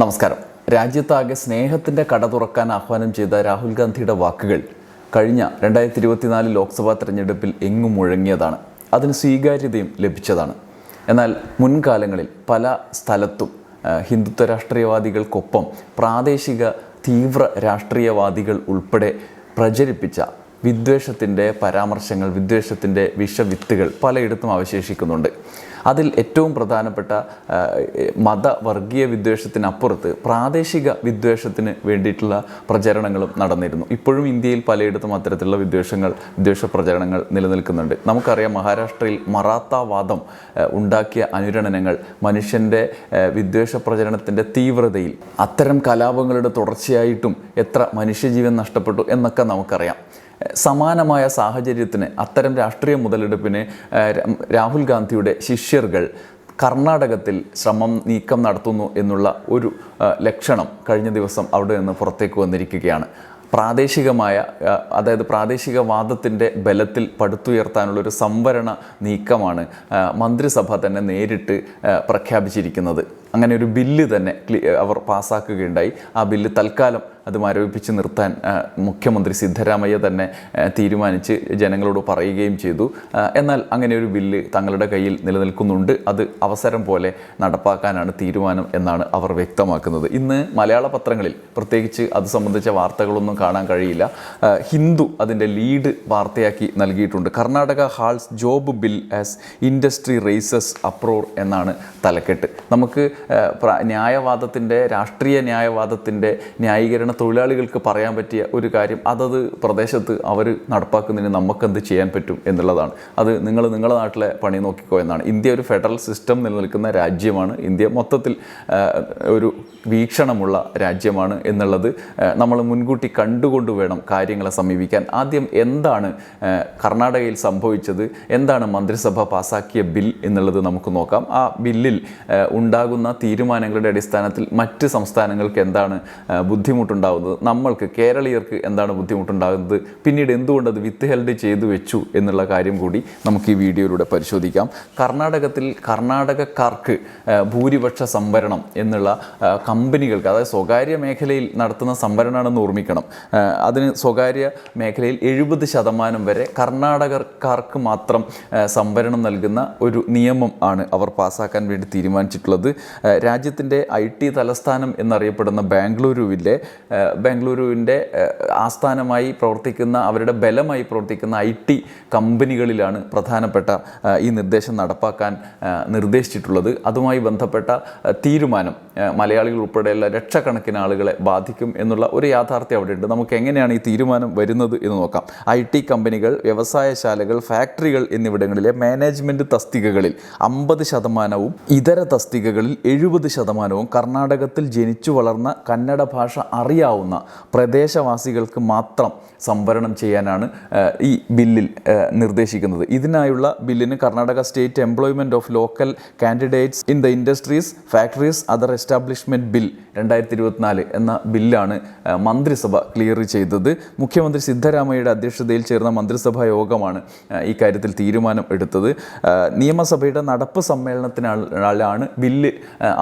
നമസ്കാരം. രാജ്യത്താകെ സ്നേഹത്തിന്റെ കട തുറക്കാൻ ആഹ്വാനം ചെയ്ത രാഹുൽ ഗാന്ധിയുടെ വാക്കുകൾ കഴിഞ്ഞ രണ്ടായിരത്തി ഇരുപത്തിനാല് ലോക്സഭാ തെരഞ്ഞെടുപ്പിൽ എങ്ങും മുഴങ്ങിയതാണ്. അതിന് സ്വീകാര്യതയും ലഭിച്ചതാണ്. എന്നാൽ മുൻകാലങ്ങളിൽ പല സ്ഥലത്തും ഹിന്ദുത്വ രാഷ്ട്രീയവാദികൾക്കൊപ്പം പ്രാദേശിക തീവ്ര രാഷ്ട്രീയവാദികൾ ഉൾപ്പെടെ പ്രചരിപ്പിച്ച വിദ്വേഷത്തിന്റെ പരാമർശങ്ങൾ വിദ്വേഷത്തിന്റെ വിഷവിത്തുകൾ പലയിടത്തും അവശേഷിക്കുന്നുണ്ട്. അതിൽ ഏറ്റവും പ്രധാനപ്പെട്ട മത വർഗീയ വിദ്വേഷത്തിനപ്പുറത്ത് പ്രാദേശിക വിദ്വേഷത്തിന് വേണ്ടിയിട്ടുള്ള പ്രചരണങ്ങളും നടന്നിരുന്നു. ഇപ്പോഴും ഇന്ത്യയിൽ പലയിടത്തും അത്തരത്തിലുള്ള വിദ്വേഷങ്ങൾ വിദ്വേഷ പ്രചരണങ്ങൾ നിലനിൽക്കുന്നുണ്ട്. നമുക്കറിയാം മഹാരാഷ്ട്രയിൽ മറാത്താവാദം ഉണ്ടാക്കിയ അനുരണനങ്ങൾ മനുഷ്യന്റെ വിദ്വേഷ പ്രചരണത്തിന്റെ തീവ്രതയിൽ അത്തരം കലാപങ്ങളുടെ തുടർച്ചയായിട്ടും എത്ര മനുഷ്യജീവൻ നഷ്ടപ്പെട്ടു എന്നൊക്കെ നമുക്കറിയാം. സമാനമായ സാഹചര്യത്തിന് അത്തരം രാഷ്ട്രീയ മുതലെടുപ്പിന് രാഹുൽ ഗാന്ധിയുടെ ശിഷ്യർകൾ കർണാടകത്തിൽ ശ്രമം നീക്കം നടത്തുന്നു എന്നുള്ള ഒരു ലക്ഷണം കഴിഞ്ഞ ദിവസം അവിടെ നിന്ന് പുറത്തേക്ക് വന്നിരിക്കുകയാണ്. പ്രാദേശികമായ അതായത് പ്രാദേശിക പ്രാദേശികവാദത്തിന്റെ ബലത്തിൽ പടുത്തുയർത്താനുള്ളൊരു സംവരണ നീക്കമാണ് മന്ത്രിസഭ തന്നെ നേരിട്ട് പ്രഖ്യാപിച്ചിരിക്കുന്നത്. അങ്ങനെ ഒരു ബില്ല് തന്നെ അവർ പാസ്സാക്കുകയുണ്ടായി ആ ബില്ല് തൽക്കാലം അത് മരവിപ്പിച്ച് നിർത്താൻ മുഖ്യമന്ത്രി സിദ്ധരാമയ്യ തന്നെ തീരുമാനിച്ച് ജനങ്ങളോട് പറയുകയും ചെയ്തു. എന്നാൽ അങ്ങനെ ഒരു ബില്ല് തങ്ങളുടെ കയ്യിൽ നിലനിൽക്കുന്നുണ്ട്. അത് അവസരം പോലെ നടപ്പാക്കാനാണ് തീരുമാനം എന്നാണ് അവർ വ്യക്തമാക്കുന്നത്. ഇന്ന് മലയാള പത്രങ്ങളിൽ പ്രത്യേകിച്ച് അത് സംബന്ധിച്ച വാർത്തകളൊന്നും കാണാൻ കഴിയില്ല. ഹിന്ദു അതിന്റെ ലീഡ് വാർത്തയാക്കി നൽകിയിട്ടുണ്ട്. Karnataka halts job bill as industry raises uproar എന്നാണ് തലക്കെട്ട്. നമുക്ക് ന്യായവാദത്തിന്റെ രാഷ്ട്രീയ ന്യായവാദത്തിന്റെ ന്യായീകരണ തൊഴിലാളികൾക്ക് പറയാൻ പറ്റിയ ഒരു കാര്യം അതത് പ്രദേശത്ത് അവർ നടപ്പാക്കുന്നതിന് നമുക്കെന്ത് ചെയ്യാൻ പറ്റും എന്നുള്ളതാണ്. അത് നിങ്ങൾ നിങ്ങളുടെ നാട്ടിലെ പണി നോക്കിക്കോ എന്നാണ്. ഇന്ത്യ ഒരു ഫെഡറൽ സിസ്റ്റം നിലനിൽക്കുന്ന രാജ്യമാണ്. ഇന്ത്യ മൊത്തത്തിൽ ഒരു വീക്ഷണമുള്ള രാജ്യമാണ് എന്നുള്ളത് നമ്മൾ മുൻകൂട്ടി കണ്ടുകൊണ്ട് വേണം കാര്യങ്ങളെ സമീപിക്കാൻ. ആദ്യം എന്താണ് കർണാടകയിൽ സംഭവിച്ചത്? എന്താണ് മന്ത്രിസഭ പാസാക്കിയ ബിൽ എന്നുള്ളത് നമുക്ക് നോക്കാം. ആ ബില്ലിൽ ഉണ്ടാകുന്ന തീരുമാനങ്ങളുടെ അടിസ്ഥാനത്തിൽ മറ്റ് സംസ്ഥാനങ്ങൾക്ക് എന്താണ് ആ, ബുദ്ധിമുട്ടുണ്ടാകുന്നത് നമ്മൾക്ക് കേരളീയർക്ക് എന്താണ് ബുദ്ധിമുട്ടുണ്ടാകുന്നത് പിന്നീട് എന്തുകൊണ്ട് അത് വിത്ത് ഹെൽഡ് ചെയ്തു വെച്ചു എന്നുള്ള കാര്യം കൂടി നമുക്ക് ഈ വീഡിയോയിലൂടെ പരിശോധിക്കാം. കർണാടകത്തിൽ കർണാടകക്കാർക്ക് ഭൂരിപക്ഷ സംവരണം എന്നുള്ള കമ്പനികൾക്ക് അതായത് സ്വകാര്യ മേഖലയിൽ നടത്തുന്ന സംവരണമാണെന്ന് ഓർമ്മിക്കണം. അതിന് സ്വകാര്യ മേഖലയിൽ എഴുപത് ശതമാനം വരെ കർണാടകക്കാർക്ക് മാത്രം സംവരണം നൽകുന്ന ഒരു നിയമം ആണ് അവർ പാസ്സാക്കാൻ വേണ്ടി തീരുമാനിച്ചിട്ടുള്ളത്. രാജ്യത്തിന്റെ ഐ ടി തലസ്ഥാനം എന്നറിയപ്പെടുന്ന ബാംഗ്ലൂരുവിലെ ബാംഗ്ലൂരുവിന്റെ ആസ്ഥാനമായി പ്രവർത്തിക്കുന്ന അവരുടെ ബലമായി പ്രവർത്തിക്കുന്ന ഐ ടി കമ്പനികളിലാണ് പ്രധാനപ്പെട്ട ഈ നിർദ്ദേശം നടപ്പാക്കാൻ നിർദ്ദേശിച്ചിട്ടുള്ളത്. അതുമായി ബന്ധപ്പെട്ട തീരുമാനം മലയാളികൾ ഉൾപ്പെടെയുള്ള ലക്ഷക്കണക്കിന് ആളുകളെ ബാധിക്കും എന്നുള്ള ഒരു യാഥാർത്ഥ്യം അവിടെയുണ്ട്. നമുക്ക് എങ്ങനെയാണ് ഈ തീരുമാനം വരുന്നത് എന്ന് നോക്കാം. ഐ ടി കമ്പനികൾ വ്യവസായശാലകൾ ഫാക്ടറികൾ എന്നിവിടങ്ങളിലെ മാനേജ്മെന്റ് തസ്തികകളിൽ അമ്പത് ശതമാനവും ഇതര തസ്തികകളിൽ എഴുപത് ശതമാനവും കർണാടകത്തിൽ ജനിച്ചു വളർന്ന കന്നഡ ഭാഷ അറിയാവുന്ന പ്രദേശവാസികൾക്ക് മാത്രം സംവരണം ചെയ്യാനാണ് ഈ ബില്ലിൽ നിർദ്ദേശിക്കുന്നത്. ഇതിനായുള്ള ബില്ലിന് Karnataka state employment of local candidates in the industries factories other establishment bill രണ്ടായിരത്തി ഇരുപത്തിനാല് എന്ന ബില്ലാണ് മന്ത്രിസഭ ക്ലിയർ ചെയ്തത്. മുഖ്യമന്ത്രി സിദ്ധരാമയ്യയുടെ അധ്യക്ഷതയിൽ ചേർന്ന മന്ത്രിസഭാ യോഗമാണ് ഇക്കാര്യത്തിൽ തീരുമാനം എടുത്തത്. നിയമസഭയുടെ നടപ്പ് സമ്മേളനത്തിനാണ് ബില്ല്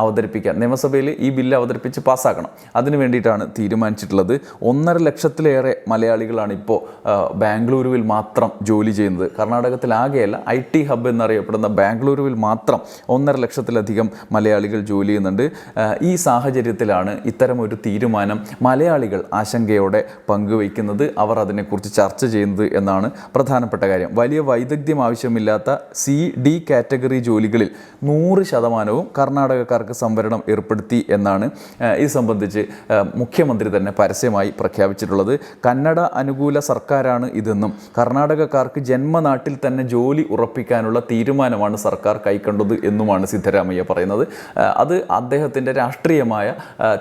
അവതരിപ്പിക്കാൻ. നിയമസഭയിൽ ഈ ബില്ല് അവതരിപ്പിച്ച് പാസ്സാക്കണം അതിനു വേണ്ടിയിട്ടാണ് തീരുമാനിച്ചിട്ടുള്ളത്. ഒന്നര ലക്ഷത്തിലേറെ മലയാളികളാണ് ഇപ്പോൾ ബാംഗ്ലൂരുവിൽ മാത്രം ജോലി ചെയ്യുന്നത്. കർണാടകത്തിലാകെയല്ല ഐ ടി ഹബ്ബ് എന്നറിയപ്പെടുന്ന ബാംഗ്ലൂരുവിൽ മാത്രം ഒന്നര ലക്ഷത്തിലധികം മലയാളികൾ ജോലി ചെയ്യുന്നുണ്ട്. ഈ സാഹചര്യത്തിലാണ് ഇത്തരം ഒരു തീരുമാനം മലയാളികൾ ആശങ്കയോടെ പങ്കുവയ്ക്കുന്നത്. അവർ അതിനെക്കുറിച്ച് ചർച്ച ചെയ്യുന്നത് എന്നാണ് പ്രധാനപ്പെട്ട കാര്യം. വലിയ വൈദഗ്ധ്യം ആവശ്യമില്ലാത്ത സി ഡി കാറ്റഗറി ജോലികളിൽ നൂറ് ശതമാനവും കർണാടകക്കാർക്ക് സംവരണം ഏർപ്പെടുത്തി എന്നാണ് ഇത് സംബന്ധിച്ച് ആ, മുഖ്യമന്ത്രി തന്നെ പരസ്യമായി പ്രഖ്യാപിച്ചിട്ടുള്ളത് കന്നഡ അനുകൂല സർക്കാരാണ് ഇതെന്നും കർണാടകക്കാർക്ക് ജന്മനാട്ടിൽ തന്നെ ജോലി ഉറപ്പിക്കാനുള്ള തീരുമാനമാണ് സർക്കാർ കൈക്കൊണ്ടത് എന്നുമാണ് സിദ്ധരാമയ്യ പറയുന്നത്. അത് അദ്ദേഹത്തിന്റെ രാഷ്ട്രീയമായ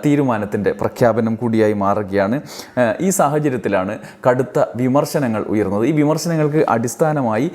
തീരുമാനത്തിന്റെ പ്രഖ്യാപനം കൂടിയായി മാറുകയാണ്. ഈ സാഹചര്യത്തിലാണ് കടുത്ത വിമർശനങ്ങൾ ഉയർന്നത്. ഈ വിമർശനങ്ങൾക്ക് അടിസ്ഥാനമായി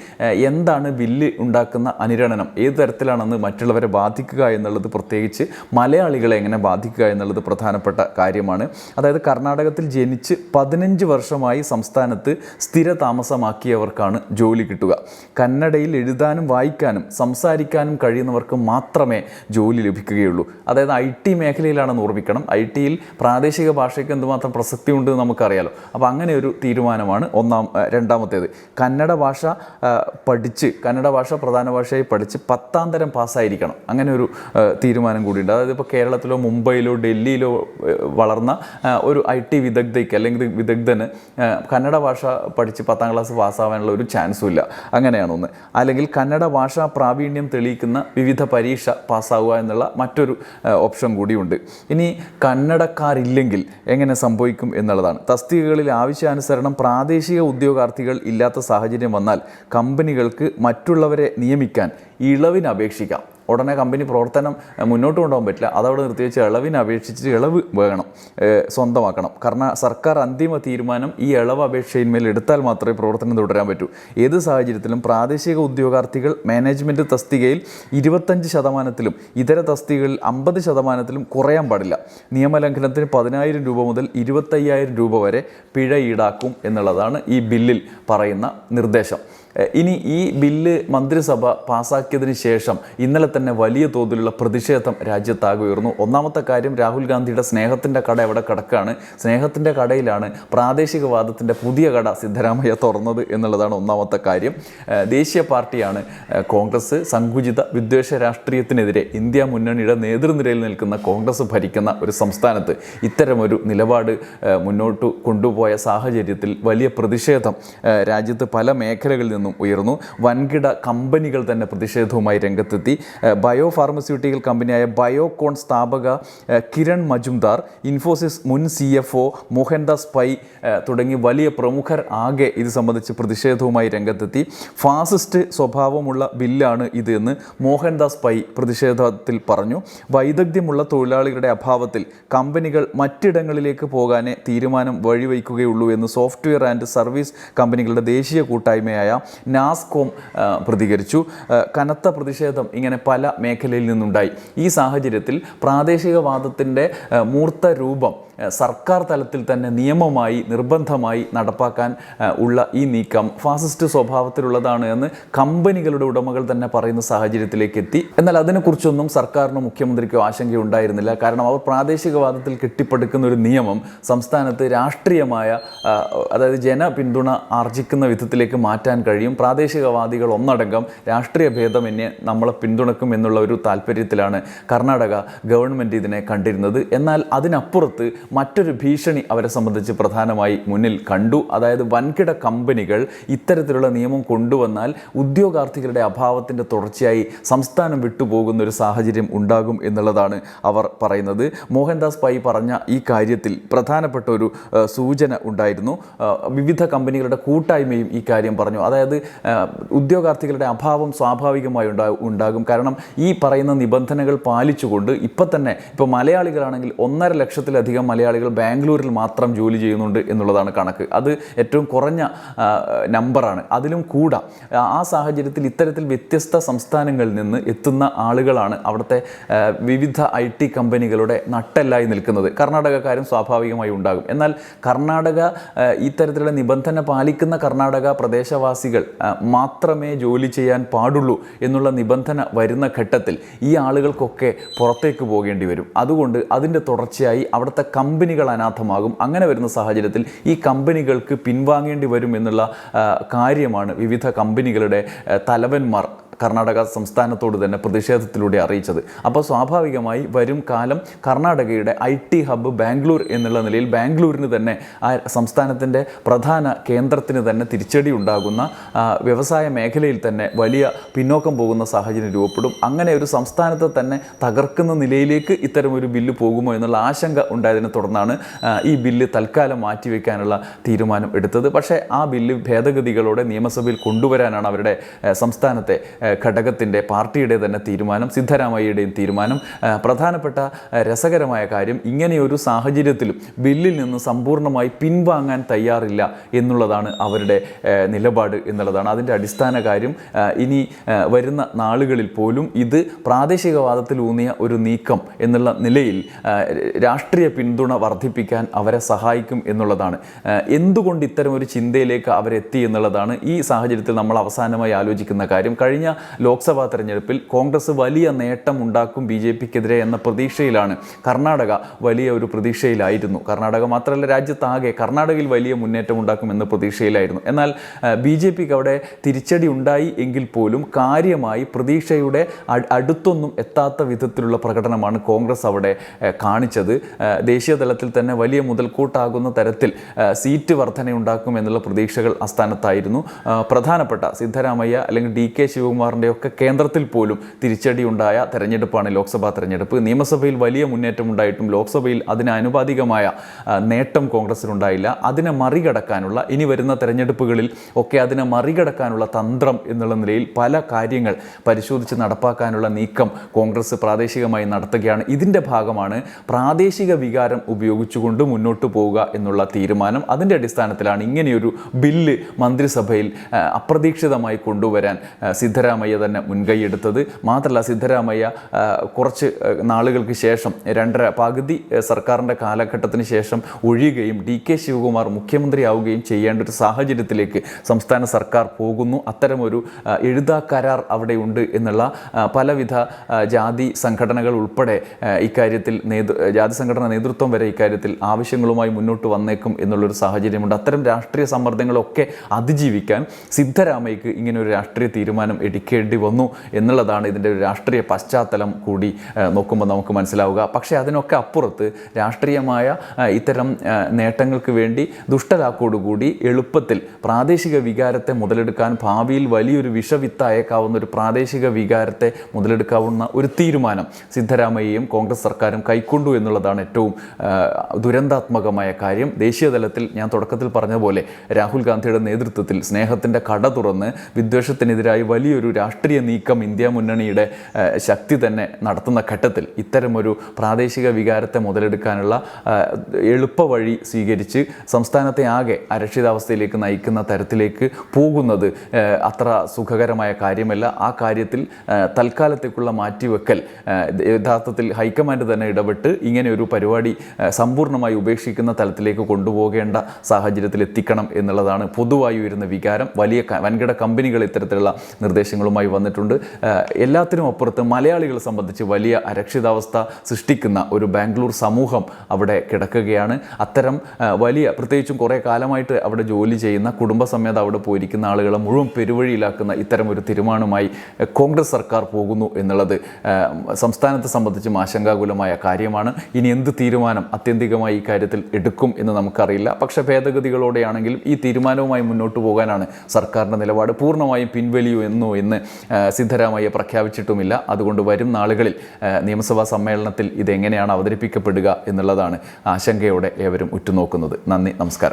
എന്താണ് ബില്ല് ഉണ്ടാക്കുന്ന അനുരണനം? ഏത് തരത്തിലാണെന്ന് മറ്റുള്ളവരെ ബാധിക്കുക എന്നുള്ളത് പ്രത്യേകിച്ച് മലയാളികളെ എങ്ങനെ ബാധിക്കുക എന്നുള്ളത് പ്രധാനപ്പെട്ട കാര്യമാണ്. അതായത് കർണാടകത്തിൽ ജനിച്ച് പതിനഞ്ച് വർഷമായി സംസ്ഥാനത്ത് സ്ഥിര താമസമാക്കിയവർക്കാണ് ജോലി കിട്ടുക. കന്നഡയിൽ എഴുതാനും വായിക്കാനും സംസാരിക്കാനും കഴിയുന്നവർക്ക് മാത്രമേ ജോലി ലഭിക്കുകയുള്ളൂ. അതായത് ഐ ടി മേഖലയിലാണെന്ന് ഓർമ്മിക്കണം. ഐ ടിയിൽ പ്രാദേശിക ഭാഷയ്ക്ക് എന്തുമാത്രം പ്രസക്തി ഉണ്ടെന്ന് നമുക്കറിയാലോ. അപ്പോൾ അങ്ങനെ ഒരു തീരുമാനമാണ് ഒന്നാം രണ്ടാമത്തേത്. കന്നഡ ഭാഷ പഠിച്ച് കന്നഡ ഭാഷ പ്രധാന ഭാഷയായി പഠിച്ച് പത്താം തരം പാസ്സായിരിക്കണം. അങ്ങനെ ഒരു തീരുമാനം കൂടിയുണ്ട്. അതായത് ഇപ്പോൾ കേരളത്തിലോ മുംബൈയിലോ ഡൽഹിയിലോ വളർന്ന ഒരു ഐ ടി വിദഗ്ധയ്ക്ക് അല്ലെങ്കിൽ വിദഗ്ധന് കന്നഡ ഭാഷ പഠിച്ച് പത്താം ക്ലാസ് പാസ്സാവാനുള്ള ഒരു ചാൻസും ഇല്ല. അങ്ങനെയാണൊന്ന് അല്ലെങ്കിൽ കന്നഡ ഭാഷാ പ്രാവീണ്യം തെളിയിക്കുന്ന വിവിധ പരീക്ഷ പാസ്സാവുക എന്നുള്ള മറ്റൊരു ഓപ്ഷൻ കൂടിയുണ്ട്. ഇനി കന്നഡക്കാരില്ലെങ്കിൽ എങ്ങനെ സംഭവിക്കും എന്നുള്ളതാണ്. തസ്തികകളിൽ ആവശ്യാനുസരണം പ്രാദേശിക ഉദ്യോഗാർത്ഥികൾ ഇല്ലാത്ത സാഹചര്യം വന്നാൽ കമ്പനികൾക്ക് മറ്റുള്ളവരെ നിയമിക്കാൻ ഇളവിന് അപേക്ഷിക്കാം. ഉടനെ കമ്പനി പ്രവർത്തനം മുന്നോട്ട് കൊണ്ടുപോകാൻ പറ്റില്ല. അതവിടെ നിർത്തിവെച്ച് ഇളവിന് അപേക്ഷിച്ച് ഇളവ് വേണം സ്വന്തമാക്കണം. കാരണം സർക്കാർ അന്തിമ തീരുമാനം ഈ ഇളവ് അപേക്ഷയിന്മേൽ എടുത്താൽ മാത്രമേ പ്രവർത്തനം തുടരാൻ പറ്റൂ. ഏത് സാഹചര്യത്തിലും പ്രാദേശിക ഉദ്യോഗാർത്ഥികൾ മാനേജ്മെന്റ് തസ്തികയിൽ ഇരുപത്തഞ്ച് ശതമാനത്തിലും ഇതര തസ്തികകളിൽ അമ്പത് ശതമാനത്തിലും കുറയാൻ പാടില്ല. നിയമലംഘനത്തിന് പതിനായിരം രൂപ മുതൽ ഇരുപത്തയ്യായിരം രൂപ വരെ പിഴ ഈടാക്കും എന്നുള്ളതാണ് ഈ ബില്ലിൽ പറയുന്ന നിർദ്ദേശം. ഇനി ഈ ബില്ല് മന്ത്രിസഭ പാസാക്കിയതിന് ശേഷം ഇന്നലെ തന്നെ വലിയ തോതിലുള്ള പ്രതിഷേധം രാജ്യത്താകെ ഉയർന്നു. ഒന്നാമത്തെ കാര്യം രാഹുൽ ഗാന്ധിയുടെ സ്നേഹത്തിന്റെ കട എവിടെ കിടക്കുകയാണ് സ്നേഹത്തിന്റെ കടയിലാണ് പ്രാദേശികവാദത്തിന്റെ പുതിയ കട സിദ്ധരാമയ്യ തുറന്നത് എന്നുള്ളതാണ് ഒന്നാമത്തെ കാര്യം. ദേശീയ പാർട്ടിയാണ് കോൺഗ്രസ്. സങ്കുചിത വിദ്വേഷ രാഷ്ട്രീയത്തിനെതിരെ ഇന്ത്യ മുന്നണിയുടെ നേതൃനിരയിൽ നിൽക്കുന്ന കോൺഗ്രസ് ഭരിക്കുന്ന ഒരു സംസ്ഥാനത്ത് ഇത്തരമൊരു നിലപാട് മുന്നോട്ട് കൊണ്ടുപോയ സാഹചര്യത്തിൽ വലിയ പ്രതിഷേധം രാജ്യത്ത് പല മേഖലകളിൽ നിന്നും ഉയർന്നു. വൻകിട കമ്പനികൾ തന്നെ പ്രതിഷേധവുമായി രംഗത്തെത്തി. ബയോ ഫാർമസ്യൂട്ടിക്കൽ കമ്പനിയായ ബയോകോൺ സ്ഥാപക കിരൺ മജുംദാർ ഇൻഫോസിസ് മുൻ C F O Mohandas Pai തുടങ്ങി വലിയ പ്രമുഖർ ആകെ ഇത് സംബന്ധിച്ച് പ്രതിഷേധവുമായി രംഗത്തെത്തി. ഫാസിസ്റ്റ് സ്വഭാവമുള്ള ബില്ലാണ് ഇത് എന്ന് മോഹൻദാസ് പൈ പ്രതിഷേധത്തിൽ പറഞ്ഞു. വൈദഗ്ധ്യമുള്ള തൊഴിലാളികളുടെ അഭാവത്തിൽ കമ്പനികൾ മറ്റിടങ്ങളിലേക്ക് പോകാനേ തീരുമാനം വഴിവയ്ക്കുകയുള്ളൂ എന്ന് സോഫ്റ്റ്വെയർ ആൻഡ് സർവീസ് കമ്പനികളുടെ ദേശീയ കൂട്ടായ്മയായ നാസ്കോം പ്രതികരിച്ചു. കനത്ത പ്രതിഷേധം ഇങ്ങനെ മേഖലയിൽ നിന്നുണ്ടായി. ഈ സാഹചര്യത്തിൽ പ്രാദേശികവാദത്തിന്റെ മൂർത്ത രൂപം സർക്കാർ തലത്തിൽ തന്നെ നിയമമായി നിർബന്ധമായി നടപ്പാക്കാൻ ഉള്ള ഈ നീക്കം ഫാസിസ്റ്റ് സ്വഭാവത്തിലുള്ളതാണ് എന്ന് കമ്പനികളുടെ ഉടമകൾ തന്നെ പറയുന്ന സാഹചര്യത്തിലേക്ക് എത്തി. എന്നാൽ അതിനെക്കുറിച്ചൊന്നും സർക്കാരിനോ മുഖ്യമന്ത്രിക്കോ ആശങ്കയുണ്ടായിരുന്നില്ല കാരണം അവർ പ്രാദേശികവാദത്തിൽ കെട്ടിപ്പടുക്കുന്ന ഒരു നിയമം സംസ്ഥാനത്ത് രാഷ്ട്രീയമായ അതായത് ജന പിന്തുണ ആർജിക്കുന്ന വിധത്തിലേക്ക് മാറ്റാൻ കഴിയും. പ്രാദേശികവാദികൾ ഒന്നടങ്കം രാഷ്ട്രീയ ഭേദമന്യേ നമ്മളെ പിന്തുണക്കും എന്നുള്ള ഒരു താല്പര്യത്തിലാണ് കർണാടക ഗവൺമെന്റ് ഇതിനെ കണ്ടിരുന്നത്. എന്നാൽ അതിനപ്പുറത്ത് മറ്റൊരു ഭീഷണി അവരെ സംബന്ധിച്ച് പ്രധാനമായി മുന്നിൽ കണ്ടു. അതായത് വൻകിട കമ്പനികൾ ഇത്തരത്തിലുള്ള നിയമം കൊണ്ടുവന്നാൽ ഉദ്യോഗാർത്ഥികളുടെ അഭാവത്തിന്റെ തുടർച്ചയായി സംസ്ഥാനം വിട്ടുപോകുന്ന ഒരു സാഹചര്യം ഉണ്ടാകും എന്നുള്ളതാണ് അവർ പറയുന്നത്. മോഹൻദാസ് പൈ പറഞ്ഞ ഈ കാര്യത്തിൽ പ്രധാനപ്പെട്ട ഒരു സൂചന ഉണ്ടായിരുന്നു. വിവിധ കമ്പനികളുടെ കൂട്ടായ്മയും ഈ കാര്യം പറഞ്ഞു. അതായത് ഉദ്യോഗാർത്ഥികളുടെ അഭാവം സ്വാഭാവികമായി ഉണ്ടാ ഉണ്ടാകും. കാരണം ഈ പറയുന്ന നിബന്ധനകൾ പാലിച്ചുകൊണ്ട് ഇപ്പം തന്നെ ഇപ്പോൾ മലയാളികളാണെങ്കിൽ ഒന്നര ലക്ഷത്തിലധികം മലയാളികൾ ബാംഗ്ലൂരിൽ മാത്രം ജോലി ചെയ്യുന്നുണ്ട് എന്നുള്ളതാണ് കണക്ക്. അത് ഏറ്റവും കുറഞ്ഞ നമ്പറാണ്. അതിലും കൂടാ ആ, സാഹചര്യത്തിൽ ഇത്തരത്തിൽ വ്യത്യസ്ത സംസ്ഥാനങ്ങളിൽ നിന്ന് എത്തുന്ന ആളുകളാണ് അവിടുത്തെ വിവിധ ഐ ടി കമ്പനികളുടെ നട്ടെല്ലായി നിൽക്കുന്നത്. കർണാടകക്കാരും സ്വാഭാവികമായി ഉണ്ടാകും. എന്നാൽ കർണാടക ഇത്തരത്തിലുള്ള നിബന്ധന പാലിക്കുന്ന കർണാടക പ്രദേശവാസികൾ മാത്രമേ ജോലി ചെയ്യാൻ പാടുള്ളൂ എന്നുള്ള നിബന്ധന വരുന്ന ഘട്ടത്തിൽ ഈ ആളുകൾക്കൊക്കെ പുറത്തേക്ക് പോകേണ്ടി വരും. അതുകൊണ്ട് അതിന്റെ തുടർച്ചയായി അവിടുത്തെ കമ്പനികൾ അനാഥമാകും. അങ്ങനെ വരുന്ന സാഹചര്യത്തിൽ ഈ കമ്പനികൾക്ക് പിൻവാങ്ങേണ്ടി വരും എന്നുള്ള കാര്യമാണ് വിവിധ കമ്പനികളുടെ തലവന്മാർ കർണാടക സംസ്ഥാനത്തോട് തന്നെ പ്രതിഷേധത്തിലൂടെ അറിയിച്ചത്. അപ്പോൾ സ്വാഭാവികമായി വരും കാലം കർണാടകയുടെ ഐ ടി ഹബ്ബ് ബാംഗ്ലൂർ എന്നുള്ള നിലയിൽ ബാംഗ്ലൂരിന് തന്നെ ആ സംസ്ഥാനത്തിന്റെ പ്രധാന കേന്ദ്രത്തിന് തന്നെ തിരിച്ചടി ഉണ്ടാകുന്ന വ്യവസായ മേഖലയിൽ തന്നെ വലിയ പിന്നോക്കം പോകുന്ന സാഹചര്യം രൂപപ്പെടും. അങ്ങനെ ഒരു സംസ്ഥാനത്തെ തന്നെ തകർക്കുന്ന നിലയിലേക്ക് ഇത്തരമൊരു ബില്ല് പോകുമോ എന്നുള്ള ആശങ്ക ഉണ്ടായതിനെ തുടർന്നാണ് ഈ ബില്ല് തൽക്കാലം മാറ്റിവെക്കാനുള്ള തീരുമാനം എടുത്തത്. പക്ഷേ ആ ബില്ല് ഭേദഗതികളോടെ നിയമസഭയിൽ കൊണ്ടുവരാനാണ് അവരുടെ സംസ്ഥാനത്തെ ഘടകത്തിന്റെ പാർട്ടിയുടെ തന്നെ തീരുമാനം സിദ്ധരാമയ്യയുടെയും തീരുമാനം. പ്രധാനപ്പെട്ട രസകരമായ കാര്യം ഇങ്ങനെയൊരു സാഹചര്യത്തിലും ബില്ലിൽ നിന്ന് സമ്പൂർണമായി പിൻവാങ്ങാൻ തയ്യാറില്ല എന്നുള്ളതാണ് അവരുടെ നിലപാട് എന്നുള്ളതാണ് അതിന്റെ അടിസ്ഥാന കാര്യം. ഇനി വരുന്ന നാളുകളിൽ പോലും ഇത് പ്രാദേശികവാദത്തിൽ ഊന്നിയ ഒരു നീക്കം എന്നുള്ള നിലയിൽ രാഷ്ട്രീയ പിന്തുണ വർദ്ധിപ്പിക്കാൻ അവരെ സഹായിക്കും എന്നുള്ളതാണ്. എന്തുകൊണ്ട് ഇത്തരം ഒരു ചിന്തയിലേക്ക് അവരെത്തി എന്നുള്ളതാണ് ഈ സാഹചര്യത്തിൽ നമ്മൾ അവസാനമായി ആലോചിക്കുന്ന കാര്യം. കഴിഞ്ഞ ലോക്സഭാ തെരഞ്ഞെടുപ്പിൽ കോൺഗ്രസ് വലിയ നേട്ടം ഉണ്ടാക്കും ബി ജെ പിക്കെതിരെ എന്ന പ്രതീക്ഷയിലാണ്. കർണാടക വലിയ ഒരു പ്രതീക്ഷയിലായിരുന്നു. കർണാടക മാത്രമല്ല രാജ്യത്താകെ കർണാടകയിൽ വലിയ മുന്നേറ്റം ഉണ്ടാക്കും എന്ന പ്രതീക്ഷയിലായിരുന്നു. എന്നാൽ ബി ജെ പിക്ക് അവിടെ തിരിച്ചടി ഉണ്ടായി എങ്കിൽ പോലും കാര്യമായി പ്രതീക്ഷയുടെ അടുത്തൊന്നും എത്താത്ത വിധത്തിലുള്ള പ്രകടനമാണ് കോൺഗ്രസ് അവിടെ കാണിച്ചത്. ദേശീയ തലത്തിൽ തന്നെ വലിയ മുതൽക്കൂട്ടാകുന്ന തരത്തിൽ സീറ്റ് വർധനയുണ്ടാക്കും എന്നുള്ള പ്രതീക്ഷകൾ ആസ്ഥാനത്തായിരുന്നു പ്രധാനപ്പെട്ട സിദ്ധരാമയ്യ അല്ലെങ്കിൽ ഡി കെ ശിവകുമാറിന്റെ ഒക്കെ കേന്ദ്രത്തിൽ പോലും തിരിച്ചടി ഉണ്ടായ തെരഞ്ഞെടുപ്പാണ് ലോക്സഭാ തെരഞ്ഞെടുപ്പ്. നിയമസഭയിൽ വലിയ മുന്നേറ്റം ഉണ്ടായിട്ടും ലോക്സഭയിൽ അതിനനുപാതികമായ നേട്ടം കോൺഗ്രസിനുണ്ടായില്ല. അതിനെ മറികടക്കാനുള്ള ഇനി വരുന്ന തെരഞ്ഞെടുപ്പുകളിൽ ഒക്കെ അതിനെ മറികടക്കാനുള്ള തന്ത്രം എന്നുള്ള നിലയിൽ പല കാര്യങ്ങൾ പരിശോധിച്ച് നടപ്പാക്കാനുള്ള നീക്കം കോൺഗ്രസ് പ്രാദേശികമായി നടത്തുകയാണ്. ഇതിന്റെ ഭാഗമാണ് പ്രാദേശിക വികാരം ഉപയോഗിച്ചുകൊണ്ട് മുന്നോട്ട് പോവുക എന്നുള്ള തീരുമാനം. അതിന്റെ അടിസ്ഥാനത്തിലാണ് ഇങ്ങനെയൊരു ബില്ല് മന്ത്രിസഭയിൽ അപ്രതീക്ഷിതമായി കൊണ്ടുവരാൻ ആ, സിദ്ധരാമയ്യ തന്നെ മുൻകൈയെടുത്തത് മാത്രമല്ല സിദ്ധരാമയ്യ കുറച്ച് നാളുകൾക്ക് ശേഷം രണ്ടര പകുതി സർക്കാരിന്റെ കാലഘട്ടത്തിന് ശേഷം ഒഴിയുകയും ഡി കെ ശിവകുമാർ മുഖ്യമന്ത്രിയാവുകയും ചെയ്യേണ്ട ഒരു സാഹചര്യത്തിലേക്ക് സംസ്ഥാന സർക്കാർ പോകുന്നു. അത്തരമൊരു എഴുതാ കരാർ അവിടെയുണ്ട് എന്നുള്ള പലവിധ ജാതി സംഘടനകൾ ഉൾപ്പെടെ ഇക്കാര്യത്തിൽ നേതൃ ജാതി സംഘടന നേതൃത്വം വരെ ഇക്കാര്യത്തിൽ ആവശ്യങ്ങളുമായി മുന്നോട്ട് വന്നേക്കും എന്നുള്ളൊരു സാഹചര്യമുണ്ട്. അത്തരം രാഷ്ട്രീയ സമ്മർദ്ദങ്ങളൊക്കെ അതിജീവിക്കാൻ സിദ്ധരാമയ്യക്ക് ഇങ്ങനെ ഒരു രാഷ്ട്രീയ തീരുമാനം എടുക്കേണ്ടി വന്നു എന്നുള്ളതാണ് ഇതിന്റെ ഒരു രാഷ്ട്രീയ പശ്ചാത്തലം കൂടി നോക്കുമ്പോൾ നമുക്ക് മനസ്സിലാവുക. പക്ഷേ അതിനൊക്കെ അപ്പുറത്ത് രാഷ്ട്രീയമായ ഇത്തരം നേട്ടങ്ങൾക്ക് വേണ്ടി ദുഷ്ടലാക്കോടുകൂടി എളുപ്പത്തിൽ പ്രാദേശിക വികാരത്തെ മുതലെടുക്കാൻ ഭാവിയിൽ വലിയൊരു വിഷവിത്തായേക്കാവുന്ന ഒരു പ്രാദേശിക വികാരത്തെ മുതലെടുക്കാവുന്ന ഒരു തീരുമാനം സിദ്ധരാമയ്യയും കോൺഗ്രസ് സർക്കാരും കൈക്കൊണ്ടു എന്നുള്ളതാണ് ഏറ്റവും ദുരന്താത്മകമായ കാര്യം. ദേശീയ തലത്തിൽ ഞാൻ തുടക്കത്തിൽ പറഞ്ഞ പോലെ രാഹുൽ ഗാന്ധിയുടെ നേതൃത്വത്തിൽ സ്നേഹത്തിന്റെ കട തുറന്ന് വിദ്വേഷത്തിനെതിരായി വലിയൊരു രാഷ്ട്രീയ നീക്കം ഇന്ത്യ മുന്നണിയുടെ ശക്തി തന്നെ നടത്തുന്ന ഘട്ടത്തിൽ ഇത്തരമൊരു പ്രാദേശിക വികാരത്തെ മുതലെടുക്കാനുള്ള എളുപ്പവഴി സ്വീകരിച്ച് സംസ്ഥാനത്തെ ആകെ അരക്ഷിതാവസ്ഥയിലേക്ക് നയിക്കുന്ന തരത്തിലേക്ക് പോകുന്നത് അത്ര സുഖകരമായ കാര്യമല്ല. ആ കാര്യത്തിൽ തൽക്കാലത്തേക്കുള്ള മാറ്റിവെക്കൽ യഥാർത്ഥത്തിൽ ഹൈക്കമാൻഡ് തന്നെ ഇടപെട്ട് ഇങ്ങനെ ഒരു പരിപാടി സമ്പൂർണമായി ഉപേക്ഷിക്കുന്ന തലത്തിലേക്ക് കൊണ്ടുപോകേണ്ട സാഹചര്യത്തിൽ എത്തിക്കണം എന്നുള്ളതാണ് പൊതുവായി വരുന്ന വികാരം. വലിയ വൻകിട കമ്പനികൾ ഇത്തരത്തിലുള്ള നിർദ്ദേശങ്ങളുമായി വന്നിട്ടുണ്ട്. എല്ലാത്തിനും അപ്പുറത്ത് മലയാളികളെ സംബന്ധിച്ച് വലിയ അരക്ഷിതാവസ്ഥ സൃഷ്ടിക്കുന്ന ഒരു ബാംഗ്ലൂർ സമൂഹം അവിടെ കിടക്കുകയാണ്. അത്തരം വലിയ പ്രത്യേകിച്ചും കുറേ കാലമായിട്ട് അവിടെ ജോലി ചെയ്യുന്ന കുടുംബസമേതം അവിടെ പോയിരിക്കുന്ന ആളുകളെ മുഴുവൻ പെരുവഴിയിലാക്കുന്ന ഇത്തരം ഒരു തീരുമാനമായി കോൺഗ്രസ് സർക്കാർ പോകുന്നു എന്നുള്ളത് സംസ്ഥാനത്തെ സംബന്ധിച്ചും ആശങ്കാകുലമായ കാര്യമാണ്. ഇനി എന്ത് തീരുമാനം അത്യന്തികമായി ഇക്കാര്യത്തിൽ കാര്യത്തിൽ എടുക്കും എന്ന് നമുക്കറിയില്ല. പക്ഷേ ഭേദഗതികളോടെയാണെങ്കിലും ഈ തീരുമാനവുമായി മുന്നോട്ട് പോകാനാണ് സർക്കാരിന്റെ നിലപാട്. പൂർണമായും പിൻവലിയു എന്നോ എന്ന് ആ, സിദ്ധരാമയ്യ പ്രഖ്യാപിച്ചിട്ടുമില്ല. അതുകൊണ്ട് വരും നാളുകളിൽ നിയമസഭാ സമ്മേളനത്തിൽ ഇതെങ്ങനെയാണ് അവതരിപ്പിക്കപ്പെടുക എന്നുള്ളതാണ് ആശങ്കയോടെ ഏവരും ഉറ്റുനോക്കുന്നത്. നന്ദി നമസ്കാരം.